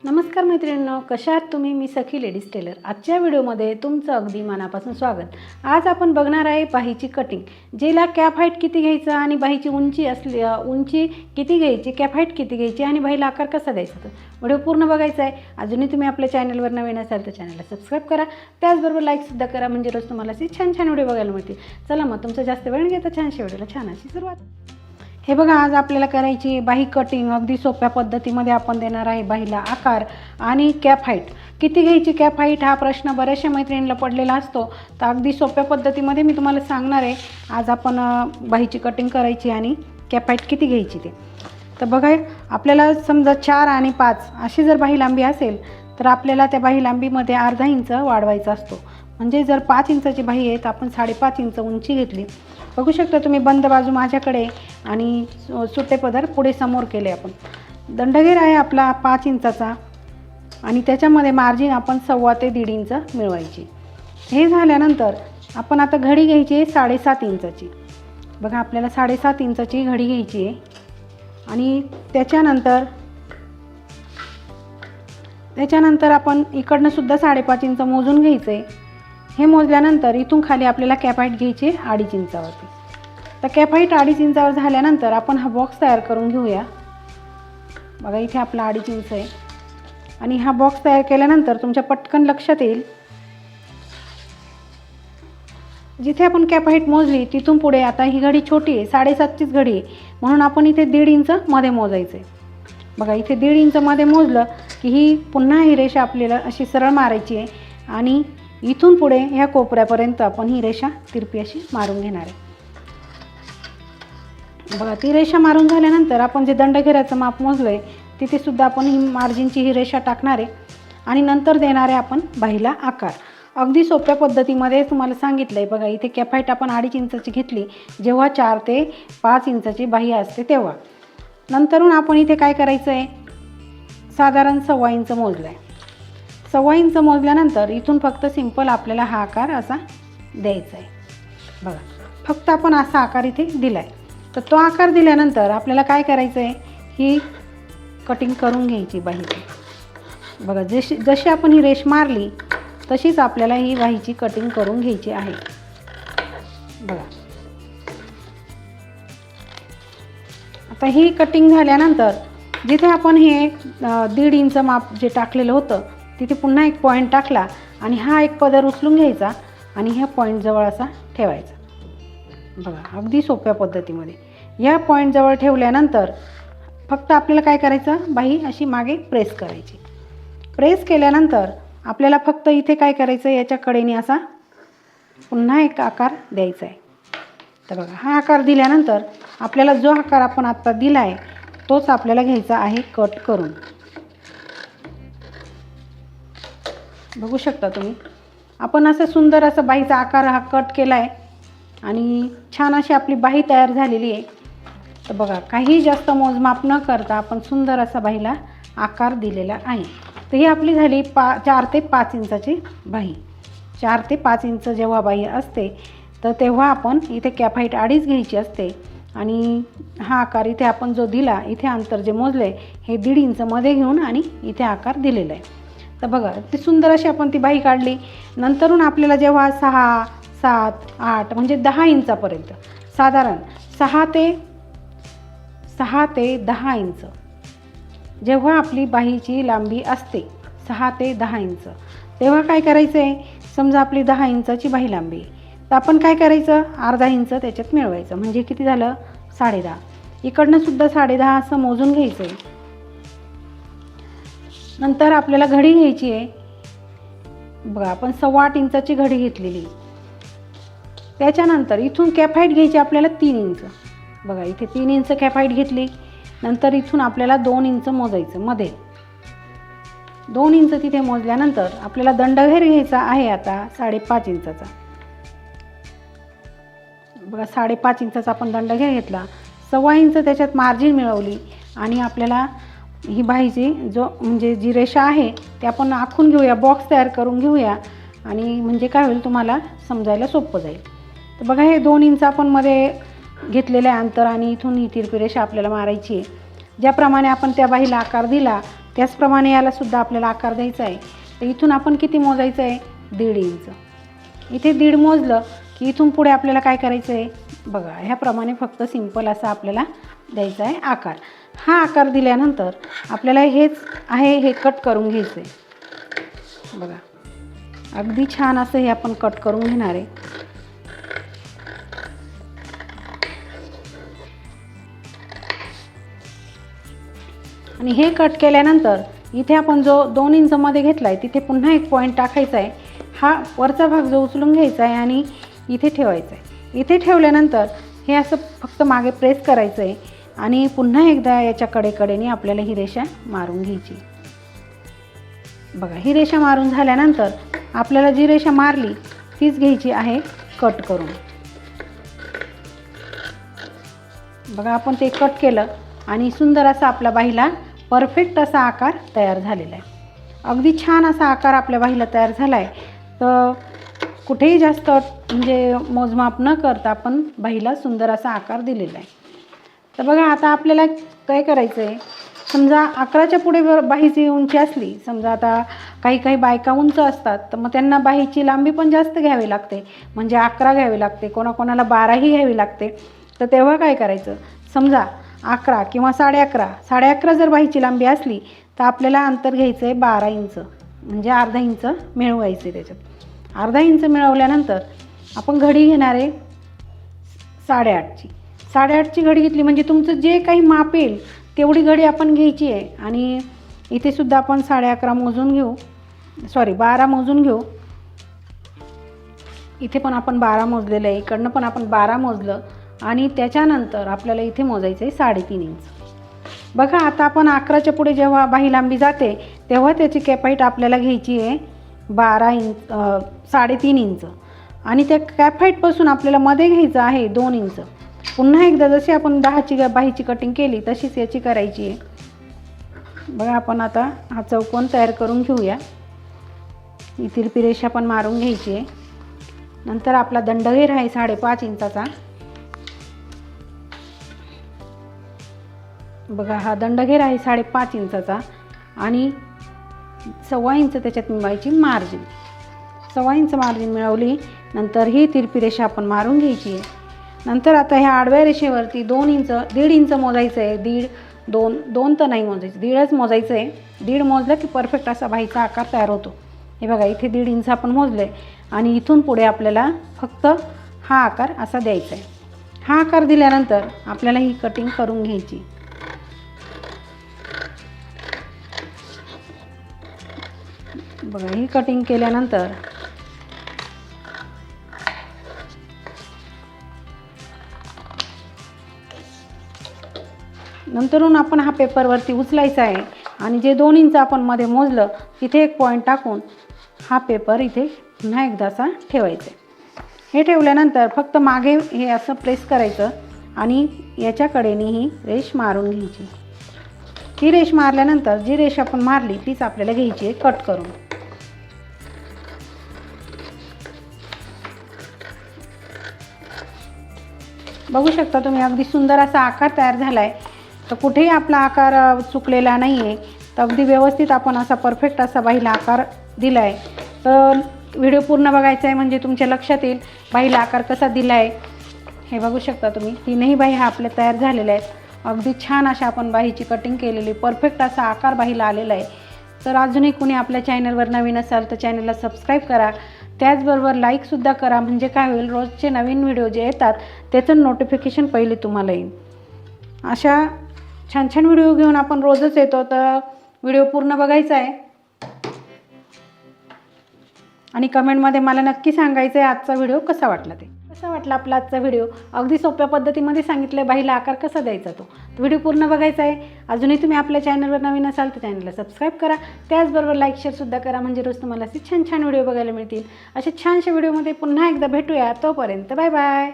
नमस्कार मैत्रिणींनो कशा आहात तुम्ही? मी सखी लेडीज टेलर. आजच्या व्हिडिओमध्ये तुमचं अगदी मनापासून स्वागत. आज आपण बघणार आहे बाहीची कटिंग जेला कॅप हाईट किती घ्यायचं आणि बाहीची उंची असली उंची किती घ्यायची कॅप हाईट किती घ्यायची आणि बाहीला आकार कसा द्यायचा तो व्हिडिओ पूर्ण बघायचा आहे. अजूनही तुम्ही आपल्या चॅनलवर नवीन असाल तर चॅनलला सबस्क्राईब करा. त्याचबरोबर लाईकसुद्धा करा. म्हणजे रोज तुम्हाला असे छान छान व्हिडिओ बघायला मिळतील. चला मग तुमचा जास्त वेळ न घेता छानशा व्हिडिओला छान अशी सुरुवात. हे बघा आज आपल्याला करायची बाही कटिंग अगदी सोप्या पद्धतीमध्ये आपण देणार आहे बाहीला आकार आणि कॅप हाईट किती घ्यायची कॅप हाईट हा प्रश्न बऱ्याचशा मैत्रिणीला पडलेला असतो. तर अगदी सोप्या पद्धतीमध्ये मी तुम्हाला सांगणार आहे. आज आपण बाहीची कटिंग करायची आणि कॅप हाईट किती घ्यायची ते. तर बघा आपल्याला समजा चार आणि पाच अशी जर बाही लांबी असेल तर आपल्याला त्या बाही लांबीमध्ये अर्धा इंच वाढवायचा असतो. म्हणजे जर पाच इंचाची बाही आहे तर आपण साडेपाच इंच उंची घेतली. बघू शकता तुम्ही बंद बाजू माझ्याकडे आणि सु- सुट्टे पदर पुढे समोर केले आपण. दंडगेर आहे आपला पाच इंचाचा. आणि त्याच्यामध्ये मार्जिन आपण सव्वा ते दीड इंच मिळवायची. हे झाल्यानंतर आपण आता घडी घ्यायची आहे साडेसात इंचाची. बघा आपल्याला साडेसात इंचाची घडी घ्यायची आहे. आणि त्याच्यानंतर त्याच्यानंतर आपण इकडनं सुद्धा साडेपाच इंच मोजून घ्यायचं आहे हे मोजल्यानंतर इथून खाली आपल्याला कॅपाईट घ्यायची आहे अडीच इंचावरती. तर कॅपाईट अडीच इंचावर झाल्यानंतर आपण हा बॉक्स तयार करून घेऊया. बघा इथे आपला अडीच इंच आहे. आणि हा बॉक्स तयार केल्यानंतर तुमच्या पटकन लक्षात येईल. जिथे आपण कॅपाईट मोजली तिथून पुढे आता ही घडी छोटी आहे साडेसातचीच घडी आहे. म्हणून आपण इथे दीड इंच मध्ये मोजायचं आहे बघा इथे दीड इंच मध्ये मोजलं की ही पुन्हा ही रेषा आपल्याला अशी सरळ मारायची आहे. आणि इथून पुढे ह्या कोपऱ्यापर्यंत आपण ही रेषा तिरपी अशी मारून घेणार आहे. बघा ती रेषा मारून झाल्यानंतर आपण जे दंडघेऱ्याचं माप मोजलं आहे तिथेसुद्धा आपण ही मार्जिनची ही रेषा टाकणार आहे आणि नंतर देणार आहे आपण बाहीला आकार. अगदी सोप्या पद्धतीमध्ये तुम्हाला सांगितलं आहे बघा इथे कॅफाईट आपण अडीच इंचाची घेतली जेव्हा चार ते पाच इंचाची बाही असते तेव्हा. नंतरून आपण इथे काय करायचं आहे साधारण सव्वा इंच मोजलं आहे सव्वा इंच मोजल्यानंतर इथून फक्त सिंपल आपल्याला हा आकार असा द्यायचा आहे. बघा फक्त आपण असा आकार इथे दिला आहे तर तो आकार दिल्यानंतर आपल्याला काय करायचं आहे? ही कटिंग करून घ्यायची बाहीची. बघा जशी जशी आपण ही रेष मारली तशीच आपल्याला ही वाहीची कटिंग करून घ्यायची आहे. बघा. आता ही कटिंग झाल्यानंतर जिथे आपण हे दीड इंच माप जे टाकलेलं होतं तिथे पुन्हा एक पॉईंट टाकला आणि हा एक पदर उचलून घ्यायचा आणि ह्या पॉईंटजवळ असा ठेवायचा. बघा अगदी सोप्या पद्धतीमध्ये. या पॉईंटजवळ ठेवल्यानंतर फक्त आपल्याला काय करायचं? बाही अशी मागे प्रेस करायची. प्रेस केल्यानंतर आपल्याला फक्त इथे काय करायचं याच्या कडेने असा पुन्हा एक आकार द्यायचा आहे तर बघा हा आकार दिल्यानंतर आपल्याला जो आकार आपण आत्ता दिला आहे तोच आपल्याला घ्यायचा आहे कट करून. बघू शकता तुम्ही. आपण असं सुंदर असं बाईचा आकार हा कट केला आहे आणि छान अशी आपली बाही तयार झालेली आहे. तर बघा काही जास्त मोजमाप न करता आपण सुंदर असा बाईला आकार दिलेला आहे. तर ही आपली झाली पा चार ते पाच इंचाची बाही चार ते पाच इंच जेव्हा बाही असते तर तेव्हा आपण इथे कॅफाईट आडीच अडीच घ्यायची असते आणि हा आकार इथे आपण जो दिला इथे अंतर जे मोजले हे दीड इंचमध्ये घेऊन आणि इथे आकार दिलेला आहे. तर बघा ती सुंदर अशी आपण ती बाही काढली. नंतरून आपल्याला जेव्हा सहा सात आठ म्हणजे दहा इंचापर्यंत साधारण सहा ते सहा ते दहा इंच जेव्हा आपली बाहीची लांबी असते सहा ते दहा इंच तेव्हा काय करायचं आहे समजा आपली दहा इंचाची बाही लांबी तर आपण काय करायचं? अर्धा इंच त्याच्यात मिळवायचं. म्हणजे किती झालं? साडेदहा इकडनं सुद्धा साडेदहा असं मोजून घ्यायचं आहे नंतर आपल्याला घडी घ्यायची आहे. बघा आपण सव्वा आठ इंचाची घडी घेतलेली. त्याच्यानंतर इथून कॅफाईट घ्यायची आपल्याला तीन इंच. बघा इथे तीन इंच कॅफाईट घेतली. नंतर इथून आपल्याला दोन इंच मोजायचं मध्ये. दोन इंच तिथे मोजल्यानंतर आपल्याला दंडघेर घ्यायचा आहे आता साडेपाच इंचाचा. बघा साडेपाच इंचाचा आपण दंडघेर घेतला. सव्वा इंच त्याच्यात मार्जिन मिळवली आणि आपल्याला ही भाजी जो म्हणजे जी रेषा आहे ते आपण आखून घेऊया बॉक्स तयार करून घेऊया. आणि म्हणजे काय होईल तुम्हाला समजायला सोपं जाईल. तर बघा हे दोन इंच आपण मध्ये घेतलेलं आहे अंतर आणि इथून ही तिरपी रेषा आपल्याला मारायची आहे. ज्याप्रमाणे आपण त्या बाहीला आकार दिला त्याचप्रमाणे यालासुद्धा आपल्याला आकार द्यायचा आहे. तर इथून आपण किती मोजायचं आहे? दीड इंच. इथे दीड मोजलं की इथून पुढे आपल्याला काय करायचं आहे? बघा ह्याप्रमाणे फक्त सिंपल असा आपल्याला द्यायचा आहे आकार. हा आकार दिल्यानंतर आपल्याला हेच आहे हे कट करून घ्यायचं आहे बघा. अगदी छान असं हे आपण कट करून घेणार आहे. आणि हे कट केल्यानंतर इथे आपण जो दोन इंचमध्ये घेतला आहे तिथे पुन्हा एक पॉईंट टाकायचा आहे हा वरचा भाग जो उचलून घ्यायचा आहे आणि इथे ठेवायचा आहे इथे ठेवल्यानंतर हे असं फक्त मागे प्रेस करायचं आहे आणि पुन्हा एकदा याच्या कडेकडेने आपल्याला ही रेषा मारून घ्यायची. बघा ही रेषा मारून झाल्यानंतर आपल्याला जी रेषा मारली तीच घ्यायची आहे कट करून. बघा आपण ते कट केलं आणि सुंदर असा आपला बाईला परफेक्ट असा आकार तयार झालेला आहे. अगदी छान असा आकार आपल्या बाईला तयार झाला आहे तर कुठेही जास्त म्हणजे मोजमाप न करता आपण बाईला सुंदर असा आकार दिलेला आहे. तर बघा आता आपल्याला काय करायचं आहे समजा अकराच्या पुढे बर- बाहीची उंची असली समजा आता काही काही बायका उंच असतात तर मग त्यांना बाहीची लांबी पण जास्त घ्यावी लागते. म्हणजे अकरा घ्यावी लागते कोणाकोणाला बाराही घ्यावी लागते. तर तेव्हा काय करायचं? समजा अकरा किंवा साडे अकरा साडे अकरा जर बाहीची लांबी असली तर आपल्याला अंतर घ्यायचं आहे बारा इंच. म्हणजे अर्धा इंच मिळवायचं आहे त्याच्यात. अर्धा इंच मिळवल्यानंतर आपण घडी घेणार आहे साडेआठची. साडेआठची घडी घेतली. म्हणजे तुमचं जे काही माप येईल तेवढी घडी आपण घ्यायची आहे. आणि इथे सुद्धा आपण साडे अकरा मोजून घेऊ. सॉरी बारा मोजून घेऊ. इथे पण आपण बारा मोजलेलं आहे. इकडनं पण आपण बारा मोजलं. आणि त्याच्यानंतर आपल्याला इथे मोजायचं आहे साडेतीन इंच. बघा आता आपण अकराच्या पुढे जेव्हा बाही लांबी जाते तेव्हा त्याची कॅपाईट आपल्याला घ्यायची आहे बारा इंच साडेतीन इंच. आणि त्या कॅपहाईटपासून आपल्याला मध्ये घ्यायचं आहे दोन इंच. पुन्हा एकदा जशी आपण दहाची ग- बाहीची कटिंग केली तशीच याची करायची आहे. बघा आपण आता हा चौकोन तयार करून घेऊया. ही पिरेषा पण मारून घ्यायची आहे. नंतर आपला दंडघेर आहे साडेपाच इंचाचा. बघा हा दंडघेर आहे साडेपाच इंचाचा आणि सव्वा इंच त्याच्यात मिळवायची मार्जिन सव्वा इंच मार्जिन मिळवली नंतर ही तिरपी रेषा आपण मारून घ्यायची आहे. नंतर आता ह्या आडव्या रेषेवरती दोन इंच दीड इंच मोजायचं आहे. दीड दोन दोन तर नाही मोजायचं. दीडच मोजायचं आहे. दीड मोजलं की परफेक्ट असा बाईचा आकार तयार होतो. हे बघा इथे दीड इंच आपण मोजलं आहे आणि इथून पुढे आपल्याला फक्त हा आकार असा द्यायचा आहे. हा आकार दिल्यानंतर आपल्याला ही कटिंग करून घ्यायची. बघा ही कटिंग केल्यानंतर नंतरून आपण हा पेपरवरती उचलायचा आहे. आणि जे दोन इंच आपण मध्ये मोजलं तिथे एक पॉईंट टाकून हा पेपर इथे पुन्हा एकदासा ठेवायचा. आहे हे ठेवल्यानंतर फक्त मागे हे असं प्रेस करायचं आणि याच्याकडेने ही रेष मारून घ्यायची. ही रेष मारल्यानंतर जी रेष आपण मारली तीच आपल्याला घ्यायची आहे कट करून. बघू शकता तुम्ही अगदी सुंदर असा आकार तयार झाला आहे तर कुठेही आपला आकार चुकलेला नाही आहे तर अगदी व्यवस्थित आपण असा परफेक्ट असा बाईला आकार दिला आहे तर व्हिडिओ पूर्ण बघायचा आहे म्हणजे तुमच्या लक्षात येईल बाईला आकार कसा दिला आहे हे बघू शकता तुम्ही. तीनही बाई हा आपल्या तयार झालेल्या आहेत. अगदी छान अशा आपण बाईची कटिंग केलेली. परफेक्ट असा आकार बाईला आलेला आहे. तर अजूनही कुणी आपल्या चॅनलवर नवीन असाल तर चॅनलला सबस्क्राईब करा. त्याचबरोबर लाईकसुद्धा करा. म्हणजे काय होईल रोजचे नवीन व्हिडिओ जे येतात त्याचं नोटिफिकेशन पहिले तुम्हाला येईल. अशा छान छान व्हिडिओ घेऊन आपण रोजच येतो. तर व्हिडिओ पूर्ण बघायचा आहे. आणि कमेंटमध्ये मला नक्की सांगायचं आहे आजचा व्हिडिओ कसा वाटला ते. कसा वाटला आपला आजचा व्हिडिओ? अगदी सोप्या पद्धतीमध्ये सांगितलं आहे बाईला आकार कसा द्यायचा तो. व्हिडिओ पूर्ण बघायचा आहे. अजूनही तुम्ही आपल्या चॅनलवर नवीन असाल तर चॅनलला सबस्क्राईब करा. त्याचबरोबर लाईक शेअरसुद्धा करा. म्हणजे रोज तुम्हाला असे छान छान व्हिडिओ बघायला मिळतील. अशा छानशा व्हिडिओमध्ये पुन्हा एकदा भेटूया. तोपर्यंत बाय बाय.